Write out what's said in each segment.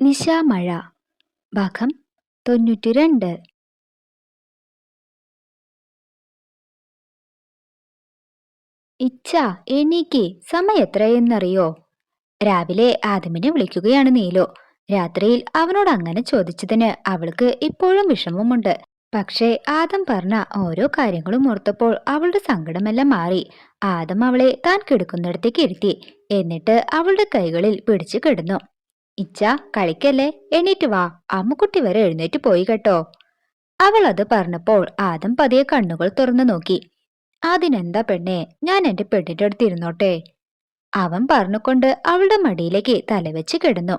നിശാമഴ. ഭാഗം തൊണ്ണൂറ്റിരണ്ട്. ഇച്ഛ എനിക്ക് സമയം എത്രയെന്നറിയോ? രാവിലെ ആദമിനെ വിളിക്കുകയാണ് നീലു. രാത്രിയിൽ അവനോട് അങ്ങനെ ചോദിച്ചതിന് അവൾക്ക് ഇപ്പോഴും വിഷമമുണ്ട്. പക്ഷേ ആദം പറഞ്ഞ ഓരോ കാര്യങ്ങളും ഓർത്തപ്പോൾ അവളുടെ സങ്കടമെല്ലാം മാറി. ആദം അവളെ താൻ കിടക്കുന്നിടത്തേക്ക് ഇരുത്തി. എന്നിട്ട് അവളുടെ കൈകളിൽ പിടിച്ചു കിടന്നു. ഇച്ച കളിക്കല്ലേ? എണീറ്റ് വാ. അമ്മുക്കുട്ടി വരെ എഴുന്നേറ്റ് പോയി കേട്ടോ. അവൾ അത് പറഞ്ഞപ്പോൾ ആദം പതിയെ കണ്ണുകൾ തുറന്നു നോക്കി. അതിനെന്താ പെണ്ണെ ഞാൻ എന്റെ പെണ്ണിന്റെ അടുത്ത് ഇരുന്നോട്ടെ. അവൻ പറഞ്ഞുകൊണ്ട് അവളുടെ മടിയിലേക്ക് തലവെച്ച് കിടന്നു.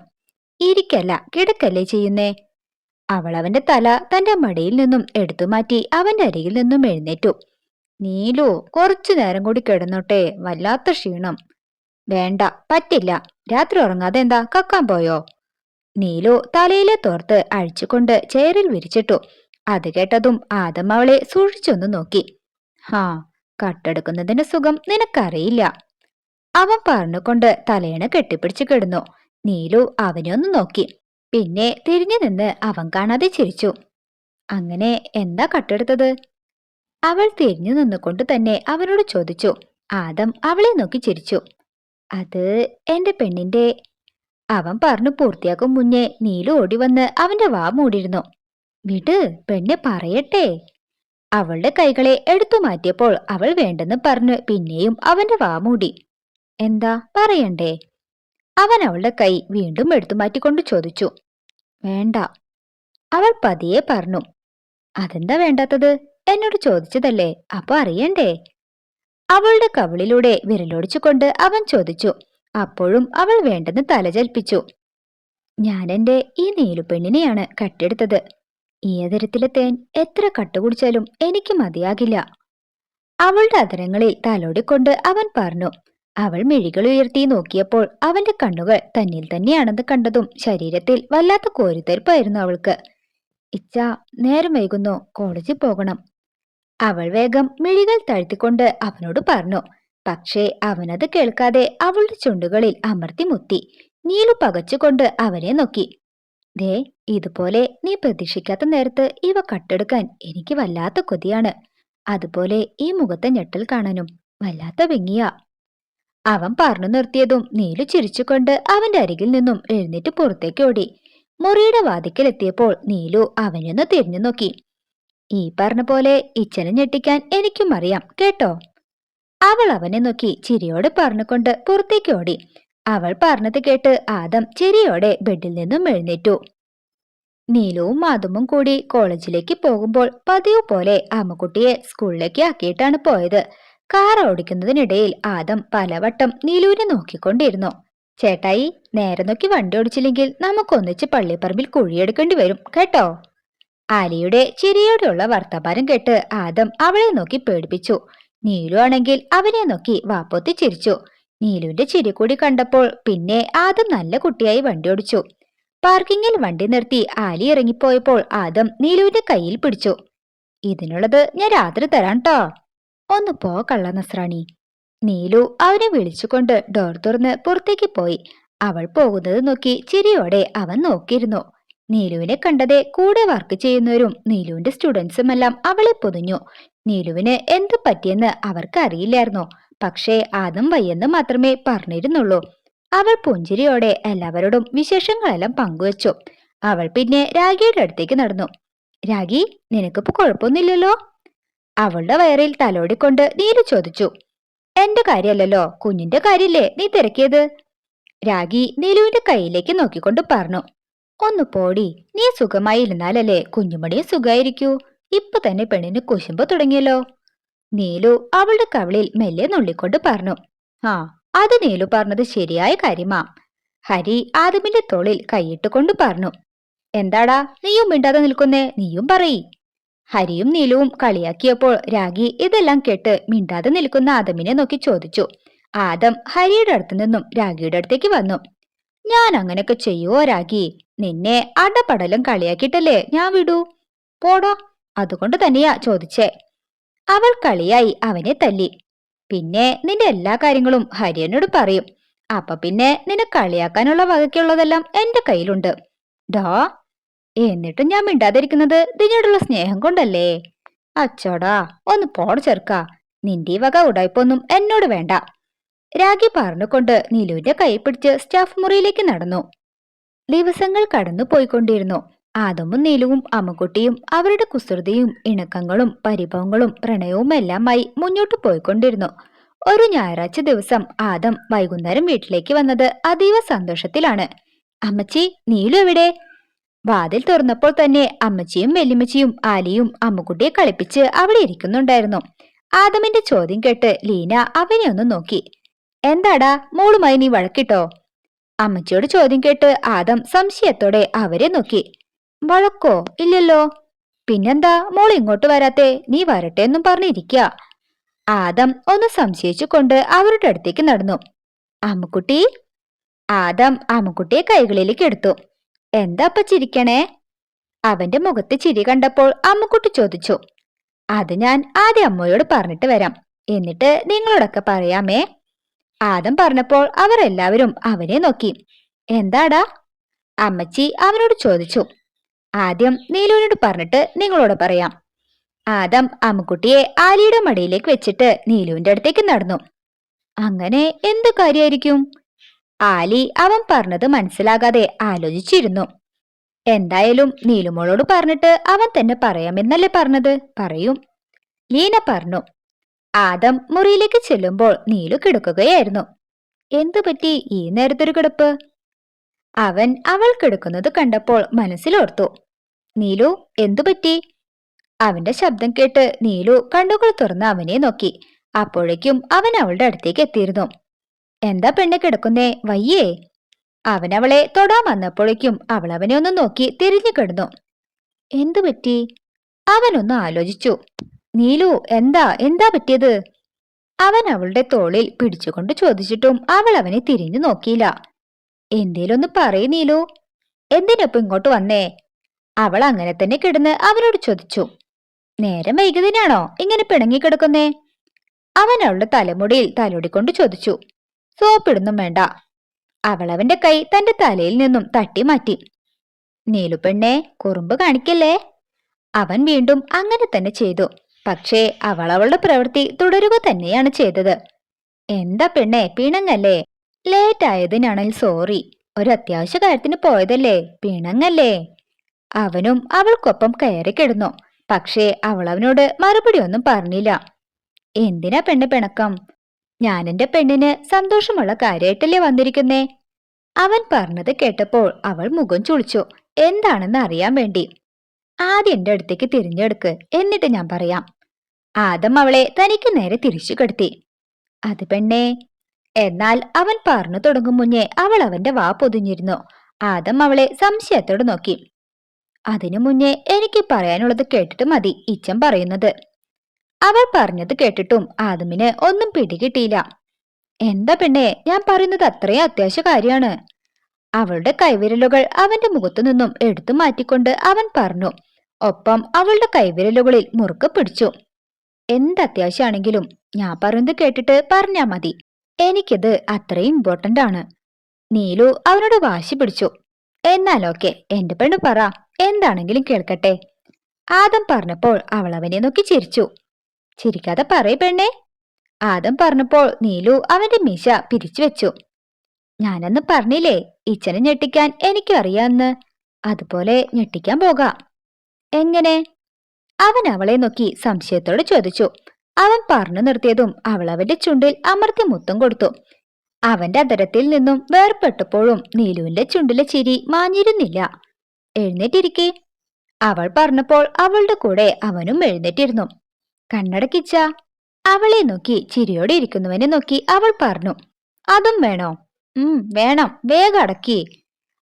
ഇരിക്കല്ല കിടക്കല്ലേ ചെയ്യുന്നേ? അവൾ അവന്റെ തല തന്റെ മടിയിൽ നിന്നും എടുത്തു മാറ്റി അവന്റെ അരികിൽ നിന്നും എഴുന്നേറ്റു. നീലു കുറച്ചു നേരം കൂടി കിടന്നോട്ടെ വല്ലാത്ത ക്ഷീണം. വേണ്ട പറ്റില്ല. രാത്രി ഉറങ്ങാതെ എന്താ കക്കാൻ പോയോ? നീലു തലയിലെ തോർത്ത് അഴിച്ചുകൊണ്ട് ചെയറിൽ വിരിച്ചിട്ടു. അത് കേട്ടതും ആദം അവളെ സൂക്ഷിച്ചൊന്നു നോക്കി. ഹാ കട്ടെടുക്കുന്നതിന്റെ സുഖം നിനക്കറിയില്ല. അവൻ പറഞ്ഞുകൊണ്ട് തലയണ കെട്ടിപ്പിടിച്ചു കിടന്നു. നീലു അവനെ ഒന്ന് നോക്കി. പിന്നെ തിരിഞ്ഞു നിന്ന് അവൻ കാണാതെ ചിരിച്ചു. അങ്ങനെ എന്താ കട്ടെടുത്തത്? അവൾ തിരിഞ്ഞു നിന്നുകൊണ്ട് തന്നെ അവനോട് ചോദിച്ചു. ആദം അവളെ നോക്കി ചിരിച്ചു. അത് എന്റെ പെണ്ണിന്റെ. അവൻ പറഞ്ഞു പൂർത്തിയാക്കും മുന്നേ നീലു ഓടി വന്ന് അവന്റെ വാ മൂടിയിരുന്നു. വിട് പെണ്ണ് പറയട്ടെ. അവളുടെ കൈകളെ എടുത്തു മാറ്റിയപ്പോൾ അവൾ വേണ്ടെന്ന് പറഞ്ഞു പിന്നെയും അവന്റെ വാ മൂടി. എന്താ പറയണ്ടേ? അവൻ അവളുടെ കൈ വീണ്ടും എടുത്തു മാറ്റിക്കൊണ്ട് ചോദിച്ചു. വേണ്ട. അവൾ പതിയെ പറഞ്ഞു. അതെന്താ വേണ്ടാത്തത്? എന്നോട് ചോദിച്ചതല്ലേ അപ്പൊ അറിയണ്ടേ? അവളുടെ കവിളിലൂടെ വിരലൊടിച്ചുകൊണ്ട് അവൻ ചോദിച്ചു അപ്പോഴും അവൾ വേണ്ടെന്ന് തലചൽപ്പിച്ചു ഞാൻ എന്റെ ഈ നീലുപെണ്ണിനെയാണ് കട്ടെടുത്തത് ഈ തരത്തിലെ തേൻ എത്ര കട്ടുകുടിച്ചാലും എനിക്ക് മതിയാകില്ല. അവളുടെ അതരങ്ങളിൽ തലോടിക്കൊണ്ട് അവൻ പറഞ്ഞു അവൾ മിഴികൾ ഉയർത്തി നോക്കിയപ്പോൾ അവന്റെ കണ്ണുകൾ തന്നിൽ തന്നെയാണെന്ന് കണ്ടതും ശരീരത്തിൽ വല്ലാത്ത കോരിത്തെരിപ്പായിരുന്നു അവൾക്ക്. ഇച്ച നേരം വൈകുന്നു. കോളേജിൽ പോകണം. അവൾ വേഗം മിഴികൾ താഴ്ത്തിക്കൊണ്ട് അവനോട് പറഞ്ഞു പക്ഷേ അവനത് കേൾക്കാതെ അവളുടെ ചുണ്ടുകളിൽ അമർത്തി മുത്തി നീലു പകച്ചുകൊണ്ട് അവനെ നോക്കി. ദേ ഇതുപോലെ നീ പ്രതീക്ഷിക്കാത്ത നേരത്ത് ഇവ കട്ടെടുക്കാൻ എനിക്ക് വല്ലാത്ത കൊതിയാണ്. അതുപോലെ ഈ മുഖത്തെ ഞെട്ടൽ കാണാനും വല്ലാത്ത വിങ്ങിയ. അവൻ പറഞ്ഞു നിർത്തിയതും നീലു ചിരിച്ചുകൊണ്ട് അവന്റെ അരികിൽ നിന്നും എഴുന്നേറ്റ് പുറത്തേക്ക് ഓടി. മുറിയുടെ വാതിക്കലെത്തിയപ്പോൾ നീലു അവനൊന്ന് തിരിഞ്ഞു നോക്കി. ഈ പറഞ്ഞ പോലെ ഇച്ചനെ ഞെട്ടിക്കാൻ എനിക്കും അറിയാം കേട്ടോ? അവൾ അവനെ നോക്കി ചിരിയോടെ പറഞ്ഞുകൊണ്ട് പുറത്തേക്ക് ഓടി. അവൾ പറഞ്ഞത് കേട്ട് ആദം ചിരിയോടെ ബെഡിൽ നിന്നും എഴുന്നേറ്റു. നീലവും മാധുവും കൂടി കോളേജിലേക്ക് പോകുമ്പോൾ പതിവ് പോലെ അമ്മക്കുട്ടിയെ സ്കൂളിലേക്ക് ആക്കിയിട്ടാണ് പോയത്. കാർ ഓടിക്കുന്നതിനിടയിൽ ആദം പലവട്ടം നീലുവിനെ നോക്കിക്കൊണ്ടിരുന്നു. ചേട്ടായി നേരെ നോക്കി വണ്ടി ഓടിച്ചില്ലെങ്കിൽ നമുക്കൊന്നിച്ച് പള്ളിപ്പറമ്പിൽ കുഴിയെടുക്കേണ്ടി വരും കേട്ടോ? ആലിയുടെ ചിരിയോടെയുള്ള വർത്തമാനം കേട്ട് ആദം അവളെ നോക്കി പേടിപ്പിച്ചു. നീലു ആണെങ്കിൽ അവനെ നോക്കി വാപ്പൊത്തി ചിരിച്ചു. നീലുവിന്റെ ചിരി കൂടി കണ്ടപ്പോൾ പിന്നെ ആദം നല്ല കുട്ടിയായി വണ്ടി ഓടിച്ചു. പാർക്കിങ്ങിൽ വണ്ടി നിർത്തി ആലി ഇറങ്ങിപ്പോയപ്പോൾ ആദം നീലുവിന്റെ കയ്യിൽ പിടിച്ചു. ഇതിനുള്ളത് ഞാൻ രാത്രി തരാം ട്ടോ. ഒന്ന് പോ കള്ള നസ്രാണി നീലു അവനെ വിളിച്ചുകൊണ്ട് ഡോർ തുറന്ന് പുറത്തേക്ക് പോയി. അവൾ പോകുന്നത് നോക്കി ചിരിയോടെ അവൻ നോക്കിയിരുന്നു. നീലുവിനെ കണ്ടത് കൂടെ വർക്ക് ചെയ്യുന്നവരും നീലുവിന്റെ സ്റ്റുഡൻസും എല്ലാം അവളെ പൊതിഞ്ഞു. നീലുവിന് എന്ത് പറ്റിയെന്ന് അവർക്ക് അറിയില്ലായിരുന്നു. പക്ഷേ ആദം വയ്യെന്ന് മാത്രമേ പറഞ്ഞിരുന്നുള്ളൂ. അവൾ പുഞ്ചിരിയോടെ എല്ലാവരോടും വിശേഷങ്ങളെല്ലാം പങ്കുവച്ചു. അവൾ പിന്നെ രാഗിയുടെ അടുത്തേക്ക് നടന്നു. രാഗി നിനക്കിപ്പോ കുഴപ്പമൊന്നുമില്ലല്ലോ? അവളുടെ വയറിൽ തലോടിക്കൊണ്ട് നീലു ചോദിച്ചു. എന്റെ കാര്യമല്ലല്ലോ കുഞ്ഞിന്റെ കാര്യല്ലേ നീ തിരക്കിയത്? രാഗി നീലുവിന്റെ കയ്യിലേക്ക് നോക്കിക്കൊണ്ട് പറഞ്ഞു. ഒന്ന് പോടി. നീ സുഖമായി ഇരുന്നാലല്ലേ കുഞ്ഞുമണിയും സുഖമായിരിക്കൂ ഇപ്പൊ തന്നെ പെണ്ണിന് കുശുമ്പ് തുടങ്ങിയല്ലോ. നീലു അവളുടെ കവളിൽ മെല്ലെ നുള്ളിക്കൊണ്ട് പറഞ്ഞു. ആ അത് നീലു പറഞ്ഞത് ശരിയായ കാര്യമാ. ഹരി ആദമിന്റെ തോളിൽ കൈയിട്ടുകൊണ്ട് പറഞ്ഞു. എന്താടാ നീയും മിണ്ടാതെ നിൽക്കുന്നേ? നീയും പറയി. ഹരിയും നീലുവും കളിയാക്കിയപ്പോൾ രാഗി ഇതെല്ലാം കേട്ട് മിണ്ടാതെ നിൽക്കുന്ന ആദമിനെ നോക്കി ചോദിച്ചു. ആദം ഹരിയുടെ അടുത്തു നിന്നും രാഗിയുടെ അടുത്തേക്ക് വന്നു. ഞാൻ അങ്ങനെയൊക്കെ ചെയ്യുവോ രാഗി? നിന്നെ അടപടലും കളിയാക്കിയിട്ടല്ലേ ഞാൻ വിടൂ? പോടോ അതുകൊണ്ട് തന്നെയാ ചോദിച്ചേ. അവൾ കളിയായി അവനെ തല്ലി. പിന്നെ നിന്റെ എല്ലാ കാര്യങ്ങളും ഹരിയനോട് പറയും. അപ്പൊ പിന്നെ നിന്നെ കളിയാക്കാനുള്ള വകയ്ക്കുള്ളതെല്ലാം എന്റെ കയ്യിലുണ്ട്. ഡോ എന്നിട്ടും ഞാൻ മിണ്ടാതിരിക്കുന്നത് നിന്നോടുള്ള സ്നേഹം കൊണ്ടല്ലേ? അച്ചോടാ ഒന്ന് പോട ചെറുക്ക. നിന്റെ ഈ വക ഉടായ്പൊന്നും എന്നോട് വേണ്ട. രാഗി പറഞ്ഞുകൊണ്ട് നീലുവിന്റെ കൈ പിടിച്ച് സ്റ്റാഫ് മുറിയിലേക്ക് നടന്നു. ദിവസങ്ങൾ കടന്നു പോയിക്കൊണ്ടിരുന്നു. ആദമും നീലുവും അമ്മുക്കുട്ടിയും അവരുടെ കുസൃതിയും ഇണക്കങ്ങളും പരിഭവങ്ങളും പ്രണയവുമെല്ലാമായി മുന്നോട്ടു പോയിക്കൊണ്ടിരുന്നു. ഒരു ഞായറാഴ്ച ദിവസം ആദം വൈകുന്നേരം വീട്ടിലേക്ക് വന്നത് അതീവ സന്തോഷത്തിലാണ്. അമ്മച്ചി നീലു എവിടെ? വാതിൽ തുറന്നപ്പോൾ തന്നെ അമ്മച്ചിയും വെല്ലുമ്മച്ചിയും ആലിയും അമ്മുക്കുട്ടിയെ കളിപ്പിച്ച് അവിടെ ഇരിക്കുന്നുണ്ടായിരുന്നു. ആദമിന്റെ ചോദ്യം കേട്ട് ലീന അവനെ ഒന്ന് നോക്കി. എന്താടാ മോളുമായി നീ വഴക്കിട്ടോ? അമ്മച്ചിയോട് ചോദ്യം കേട്ട് ആദം സംശയത്തോടെ അവരെ നോക്കി. വഴക്കോ? ഇല്ലല്ലോ. പിന്നെന്താ? മോൾ ഇങ്ങോട്ട് വരാത്തെ. നീ വരട്ടെ എന്നും പറഞ്ഞിരിക്കുക ആദം ഒന്ന് സംശയിച്ചു കൊണ്ട് അവരുടെ അടുത്തേക്ക് നടന്നു. അമ്മക്കുട്ടി? ആദം അമ്മുക്കുട്ടിയെ കൈകളിലേക്ക് എടുത്തു. എന്താ അപ്പ ചിരിക്കണേ? അവന്റെ മുഖത്ത് ചിരി കണ്ടപ്പോൾ അമ്മക്കുട്ടി ചോദിച്ചു. അത് ഞാൻ ആദ്യം അമ്മയോട് പറഞ്ഞിട്ട് വരാം. എന്നിട്ട് നിങ്ങളോടൊക്കെ പറയാമേ. ആദം പറഞ്ഞപ്പോൾ അവർ എല്ലാവരും അവനെ നോക്കി. എന്താടാ? അമ്മച്ചി അവനോട് ചോദിച്ചു. ആദ്യം നീലുവിനോട് പറഞ്ഞിട്ട് നിങ്ങളോട് പറയാം. ആദം അമ്മുക്കുട്ടിയെ ആലിയുടെ മടിയിലേക്ക് വെച്ചിട്ട് നീലുവിന്റെ അടുത്തേക്ക് നടന്നു. അങ്ങനെ എന്ത് കാര്യമായിരിക്കും ആലി അവൻ പറഞ്ഞത് മനസ്സിലാകാതെ ആലോചിച്ചിരുന്നു. എന്തായാലും നീലുമോളോട് പറഞ്ഞിട്ട് അവൻ തന്നെ പറയാമെന്നല്ലേ പറഞ്ഞത്? പറയും. ലീന പറഞ്ഞു. ആദം മുറിയിലേക്ക് ചെല്ലുമ്പോൾ നീലു കിടക്കുകയായിരുന്നു. എന്തു പറ്റി? ഈ നേരത്തൊരു കിടപ്പ്? അവൻ അവൾ കിടക്കുന്നത് കണ്ടപ്പോൾ മനസ്സിലോർത്തു നീലു എന്തു പറ്റി? അവന്റെ ശബ്ദം കേട്ട് നീലു കണ്ണുകൾ തുറന്ന് അവനെ നോക്കി. അപ്പോഴേക്കും അവൻ അവളുടെ അടുത്തേക്ക് എത്തിയിരുന്നു. എന്താ പെണ്ണ് കിടക്കുന്നേ? വയ്യേ. അവൻ അവളെ തൊടാൻ വന്നപ്പോഴേക്കും അവൾ അവനെ ഒന്ന് നോക്കി തിരിഞ്ഞു കിടന്നു. എന്തു പറ്റി? അവനൊന്ന് ആലോചിച്ചു. നീലു എന്താ? എന്താ പറ്റിയത്? അവൻ അവളുടെ തോളിൽ പിടിച്ചുകൊണ്ട് ചോദിച്ചിട്ടും അവൾ അവനെ തിരിഞ്ഞു നോക്കിയില്ല. എന്തേലൊന്ന് പറയു നീലു. എന്തിനൊപ്പം ഇങ്ങോട്ട് വന്നേ? അവൾ അങ്ങനെ തന്നെ കിടന്ന് അവനോട് ചോദിച്ചു. നേരം വൈകുന്നതിനാണോ ഇങ്ങനെ പിണങ്ങിക്കിടക്കുന്നേ അവൻ അവളുടെ തലമുടിയിൽ തലോടിക്കൊണ്ട് ചോദിച്ചു. സോപ്പിടുന്നും വേണ്ട. അവൾ അവന്റെ കൈ തന്റെ തലയിൽ നിന്നും തട്ടി മാറ്റി. നീലുപെണ്ണെ കുറുമ്പ് കാണിക്കല്ലേ? അവൻ വീണ്ടും അങ്ങനെ തന്നെ ചെയ്തു. പക്ഷേ അവൾ അവളുടെ പ്രവൃത്തി തുടരുക തന്നെയാണ് ചെയ്തത്. എന്താ പെണ്ണെ പിണങ്ങല്ലേ? ലേറ്റ് ആയതിനാണെങ്കിൽ സോറി ഒരു അത്യാവശ്യ കാര്യത്തിന് പോയതല്ലേ പിണങ്ങല്ലേ? അവനും അവൾക്കൊപ്പം കയറി കിടന്നു. പക്ഷേ അവൾ അവനോട് മറുപടി ഒന്നും പറഞ്ഞില്ല. എന്തിനാ പെണ്ണ് പിണക്കം? ഞാനെന്റെ പെണ്ണിന് സന്തോഷമുള്ള കാര്യമായിട്ടല്ലേ വന്നിരിക്കുന്നേ? അവൻ പറഞ്ഞത് കേട്ടപ്പോൾ അവൾ മുഖം ചുളിച്ചു. എന്താണെന്ന് അറിയാൻ വേണ്ടി. ആദ്യം എന്റെ അടുത്തേക്ക് തിരിഞ്ഞെടുക്ക്. എന്നിട്ട് ഞാൻ പറയാം. ആദം അവളെ തനിക്ക് നേരെ തിരിച്ചു കെടുത്തി. അത് പെണ്ണേ എന്നാൽ അവൻ പറഞ്ഞു തുടങ്ങും മുന്നേ അവൾ അവന്റെ വാ പൊതിഞ്ഞിരുന്നു. ആദം അവളെ സംശയത്തോട് നോക്കി. അതിനു മുന്നേ എനിക്ക് പറയാനുള്ളത് കേട്ടിട്ട് മതി ഇച്ചൻ പറയുന്നത്. അവൾ പറഞ്ഞത് കേട്ടിട്ടും ആദമിന് ഒന്നും പിടികിട്ടിയില്ല. എന്താ പെണ്ണെ ഞാൻ പറയുന്നത് അത്രയും അത്യാവശ്യ കാര്യമാണ്. അവളുടെ കൈവിരലുകൾ അവന്റെ മുഖത്തു നിന്നും എടുത്തു മാറ്റിക്കൊണ്ട് അവൻ പറഞ്ഞു ഒപ്പം അവളുടെ കൈവിരലുകളിൽ മുറുക്ക് പിടിച്ചു. എന്ത് അത്യാവശ്യമാണെങ്കിലും ഞാൻ പറയുന്നത് കേട്ടിട്ട് പറഞ്ഞാ മതി. എനിക്കിത് അത്രയും ഇമ്പോർട്ടന്റ് ആണ്. നീലു അവനോട് വാശി പിടിച്ചു. എന്നാലോക്കെ എന്റെ പെണ്ണ് പറ എന്താണെങ്കിലും കേൾക്കട്ടെ. ആദം പറഞ്ഞപ്പോൾ അവൾ അവനെ നോക്കി ചിരിച്ചു. ചിരിക്കാതെ പറയ പെണ്ണെ. ആദം പറഞ്ഞപ്പോൾ നീലു അവന്റെ മീശ പിരിച്ചു വെച്ചു. ഞാനന്ന് പറഞ്ഞില്ലേ ഇച്ചനെ ഞെട്ടിക്കാൻ എനിക്കറിയാന്ന്. അതുപോലെ ഞെട്ടിക്കാൻ പോകാം. എങ്ങനെ? അവൻ അവളെ നോക്കി സംശയത്തോടെ ചോദിച്ചു. അവൻ പറഞ്ഞു നിർത്തിയതും അവൾ അവന്റെ ചുണ്ടിൽ അമർത്തി മുത്തം കൊടുത്തു. അവന്റെ അതരത്തിൽ നിന്നും വേർപെട്ടപ്പോഴും നീലുവിന്റെ ചുണ്ടിലെ ചിരി മാഞ്ഞിരുന്നില്ല. എഴുന്നേറ്റിരിക്കെ. അവൾ പറഞ്ഞപ്പോൾ അവളുടെ കൂടെ അവനും എഴുന്നേറ്റിരുന്നു. കണ്ണടക്കിച്ച അവളെ നോക്കി ചിരിയോടെ ഇരിക്കുന്നവനെ നോക്കി അവൾ പറഞ്ഞു. അതും വേണോ? ഉം വേണം. വേഗം അടക്കി.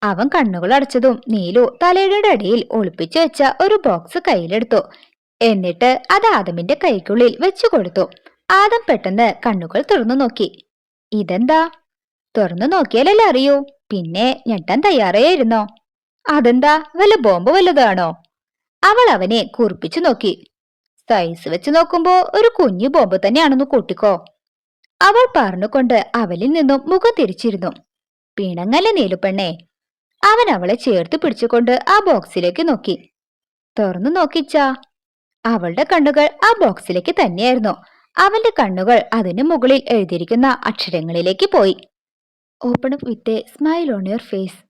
അവൻ കണ്ണുകൾ അടച്ചതും നീലു തലയുടെ അടിയിൽ ഒളിപ്പിച്ചു വെച്ച ഒരു ബോക്സ് കയ്യിലെടുത്തു. എന്നിട്ട് അത് ആദമിന്റെ കൈക്കുള്ളിൽ വെച്ചു കൊടുത്തു. ആദം പെട്ടെന്ന് കണ്ണുകൾ തുറന്നു നോക്കി. ഇതെന്താ? തുറന്നു നോക്കിയാലല്ലേ അറിയൂ. പിന്നെ ഞെട്ടാൻ തയ്യാറായിരുന്നോ അതെന്താ? വല്ല ബോംബ് വല്ലതാണോ? അവൾ അവനെ കുറിപ്പിച്ചു നോക്കി. സൈസ് വെച്ച് നോക്കുമ്പോ ഒരു കുഞ്ഞു ബോംബ് തന്നെയാണെന്ന് കൂട്ടിക്കോ. അവൾ പറഞ്ഞുകൊണ്ട് അവലിൽ നിന്നും മുഖം തിരിച്ചിരുന്നു. പിണങ്ങല്ലേ നീലുപ്പെണ്ണേ അവൻ അവളെ ചേർത്ത് പിടിച്ചുകൊണ്ട് ആ ബോക്സിലേക്ക് നോക്കി. തുറന്നു നോക്കിച്ചാ അവളുടെ കണ്ണുകൾ ആ ബോക്സിലേക്ക് തന്നെയായിരുന്നു. അവന്റെ കണ്ണുകൾ അതിനു മുകളിൽ എഴുതിയിരിക്കുന്ന അക്ഷരങ്ങളിലേക്ക് പോയി. Open up with a smile on your face